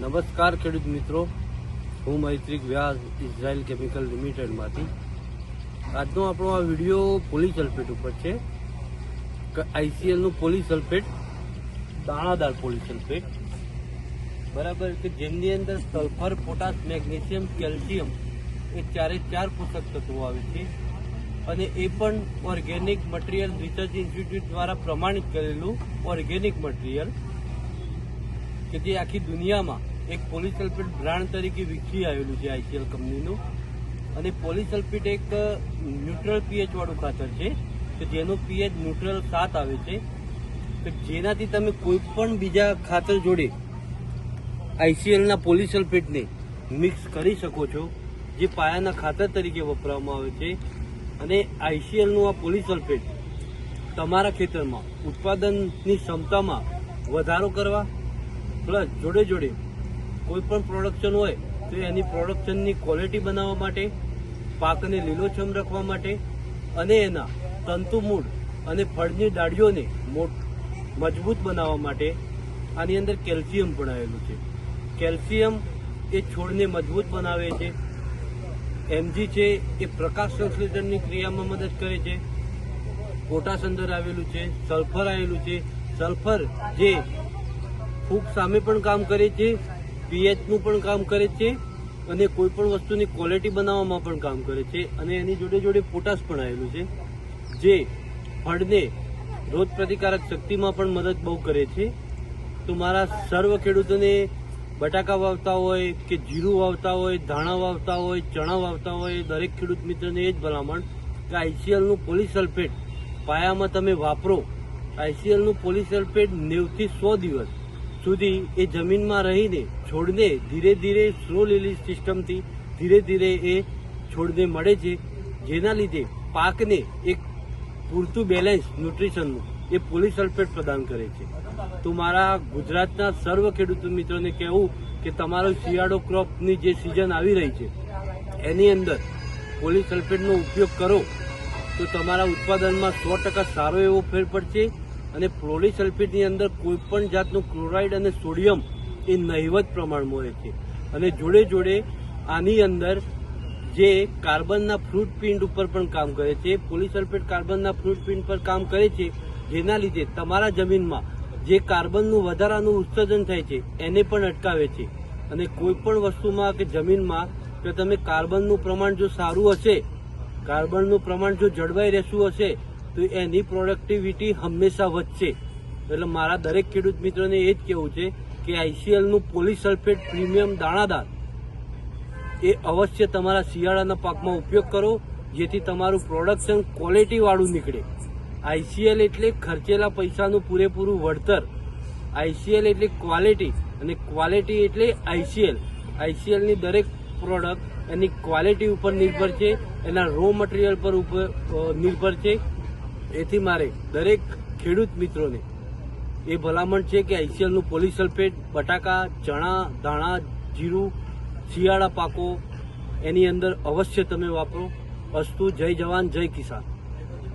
નમસ્કાર ખેડૂત મિત્રો. હું મૈત્રિક વ્યાસ, ઇઝરાયલ કેમિકલ લિમિટેડમાંથી. આજનો આપણો આ વીડિયો પોલીસલ્ફેટ ઉપર છે. આઈસીએલનું પોલીસલ્ફેટ, દાણાદાર પોલીસલ્ફેટ. બરાબર કે જેમની અંદર સલ્ફર, પોટાશ, મેગ્નેશિયમ, કેલ્શિયમ એ ચારે ચાર પોષક તત્વો આવે છે અને એ પણ ઓર્ગેનિક મટીરિયલ રિસર્ચ ઇન્સ્ટિટ્યૂટ દ્વારા પ્રમાણિત કરેલું ઓર્ગેનિક મટીરિયલ કે જે આખી દુનિયામાં એક પોલીસલ્ફેટ બ્રાન્ડ તરીકે વિકસી આવેલું છે આઈસીએલ કંપનીનું. અને પોલીસલ્ફેટ એક ન્યુટ્રલ પીએચ વાળું ખાતર છે. કે જેનું પીએચ ન્યુટ્રલ સાત આવે છે. કે જેનાથી તમે કોઈ પણ બીજા ખાતર જોડે આઈસીએલના પોલીસલ્ફેટને મિક્સ કરી શકો છો, જે પાયાના ખાતર તરીકે વપરાવામાં આવે છે. અને આઈસીએલનું આ પોલીસલ્ફેટ તમારા ખેતરમાં ઉત્પાદનની ક્ષમતામાં વધારો કરવા પ્લસ જોડે જોડે કોઈ પણ પ્રોડક્શન હોય, તો એની પ્રોડક્શનની ક્વોલિટી બનાવવા માટે, પાકને લીલોછમ રાખવા માટે અને એના તંતુમૂળ અને ફળની ડાળીઓને મજબૂત બનાવવા માટે આની અંદર કેલ્શિયમ પણ આવેલું છે. કેલ્શિયમ એ છોડને મજબૂત બનાવે છે. એમજી છે એ પ્રકાશ સંશ્લેષણની ક્રિયામાં મદદ કરે છે. પોટાશ અંદર આવેલું છે. સલ્ફર આવેલું છે. સલ્ફર જે ફૂગ સામે પણ કામ કરે છે, પીએચનું પણ કામ કરે છે અને કોઈ પણ વસ્તુની ક્વોલિટી બનાવવામાં પણ કામ કરે છે અને એની જોડે જોડે પોટાશ પણ આવેલું છે, જે ફળને રોગ પ્રતિકારક શક્તિમાં પણ મદદ બહુ કરે છે. તો મારા સર્વ ખેડૂતોને બટાકા વાવતા હોય કે જીરું વાવતા હોય, ધાણા વાવતા હોય, ચણા વાવતા હોય, દરેક ખેડૂત મિત્રને એ જ ભલામણ કે આઈસીએલનું પોલિસલ્ફેટ પાયામાં તમે વાપરો, આઈસીએલનું પોલિસલ્ફેટ નેવથી સો દિવસ સુધી એ જમીનમાં રહીને છોડને ધીરે ધીરે સ્લો લીલી સિસ્ટમથી ધીરે ધીરે એ છોડને મળે છે, જેના લીધે પાકને એક પૂરતું બેલેન્સ ન્યુટ્રિશનનું એ પોલીસલ્ફેટ પ્રદાન કરે છે. તો મારા ગુજરાતના સર્વ ખેડૂત મિત્રોને કહેવું કે તમારો શિયાળો ક્રોપની જે સિઝન આવી રહી છે, એની અંદર પોલીસલ્ફેટનો ઉપયોગ કરો, તો તમારા ઉત્પાદનમાં સો ટકા સારો એવો ફેર પડશે અને પોલીસલ્ફેટની અંદર કોઈ પણ જાતનું ક્લોરાઇડ અને સોડિયમ એ નહિવત પ્રમાણમાં હોય છે. અને જોડે જોડે આની અંદર જે કાર્બનના ફ્રૂટ પ્રિન્ટ ઉપર પણ કામ કરે છે, પોલિસલ્ફેટ કાર્બનના ફ્રૂટ પ્રિન્ટ પર કામ કરે છે, જેના લીધે તમારા જમીનમાં જે કાર્બનનું વધારાનું ઉત્સર્જન થાય છે, એને પણ અટકાવે છે. અને કોઈ પણ વસ્તુમાં કે જમીનમાં કે તમે કાર્બનનું પ્રમાણ જો સારું હશે, કાર્બનનું પ્રમાણ જો જળવાઈ રહેશું હશે તો એની પ્રોડક્ટિવિટી હંમેશા વધશે. એટલે મારા દરેક ખેડૂત મિત્રોને એ જ કહેવું છે કે આઈસીએલનું પોલિસલ્ફેટ પ્રીમિયમ દાણાદાર એ અવશ્ય તમારા શિયાળાના પાકમાં ઉપયોગ કરો, જેથી તમારું પ્રોડક્શન ક્વોલિટીવાળું નીકળે. આઈસીએલ એટલે ખર્ચેલા પૈસાનું પૂરેપૂરું વળતર. આઈસીએલ એટલે ક્વોલિટી અને ક્વોલિટી એટલે આઈસીએલ આઈસીએલની દરેક પ્રોડક્ટ એની ક્વોલિટી ઉપર નિર્ભર છે, એના રો મટીરિયલ પર ઉપર નિર્ભર છે. એથી મારે દરેક ખેડૂત મિત્રોને એ ભલામણ છે કે આઈસીએલનું પોલીસલ્ફેટ બટાકા, ચણા, ધાણા, જીરું, શિયાળા પાકો એની અંદર અવશ્ય તમે વાપરો. અસ્તુ, જય જવાન, જય કિસાન.